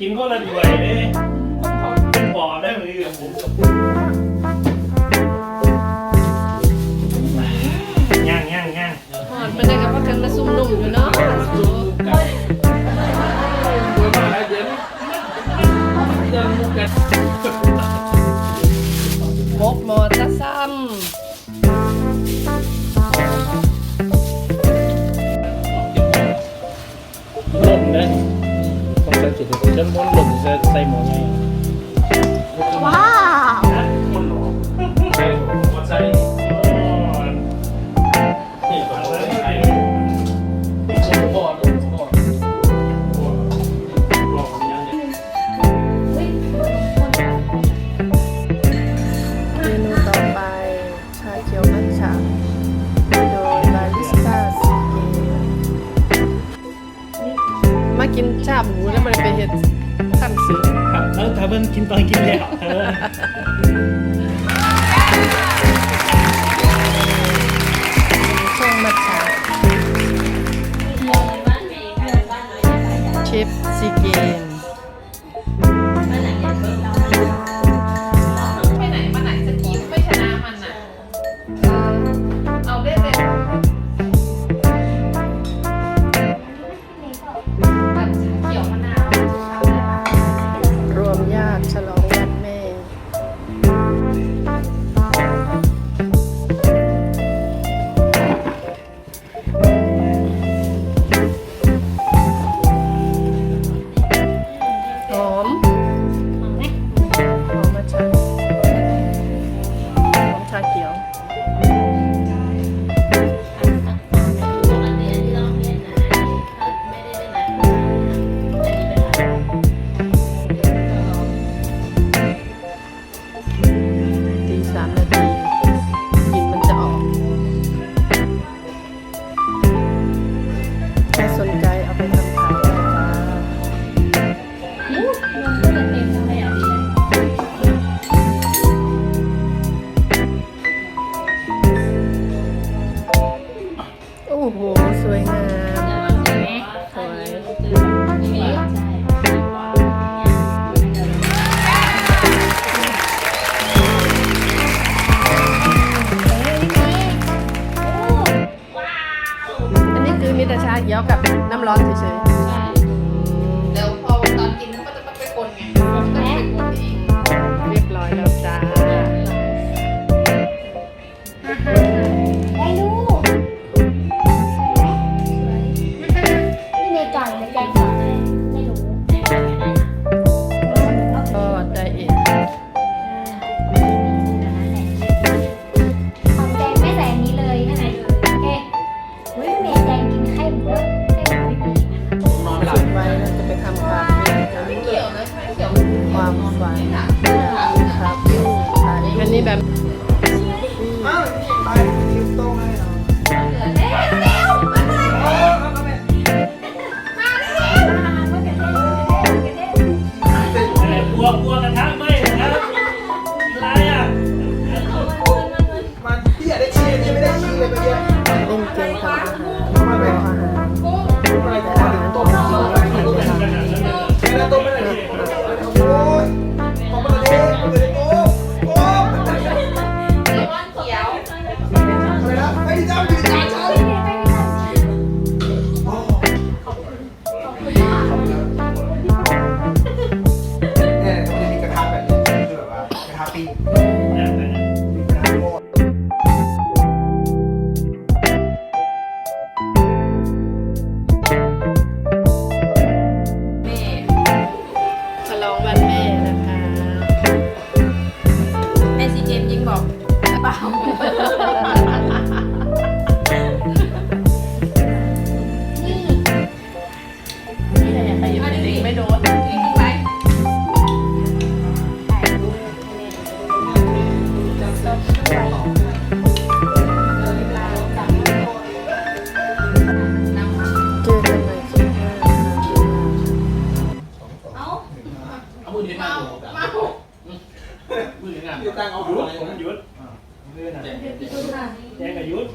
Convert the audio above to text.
กินก็ระด้วยเลยเป็นปอบได้เหมือนกับผมาย่งางอนเป็นอะกับกกันละซุ่มนุ่มอยู่เนาะมกมอตะซ้ำลมเลย कंप्लेंट होती जन्म म्हणून बघू साहेब मोन आहे กินชาบหมูแล้วมันไปเห็ดขั้นเสือครับแล้วถ้าเพิ่นกินตอนกินแล้ว มีแต่ชาเขียวกับน้ำร้อนเฉยๆใช่แล้วพอตอนกินเขาก็จะต้องไปคนไงต้องไปคนอีกเรียบร้อยแล้วจ้า ความฝันครับอันนี้แบบ happy. ผมยุทธแจ้งกับยุทธ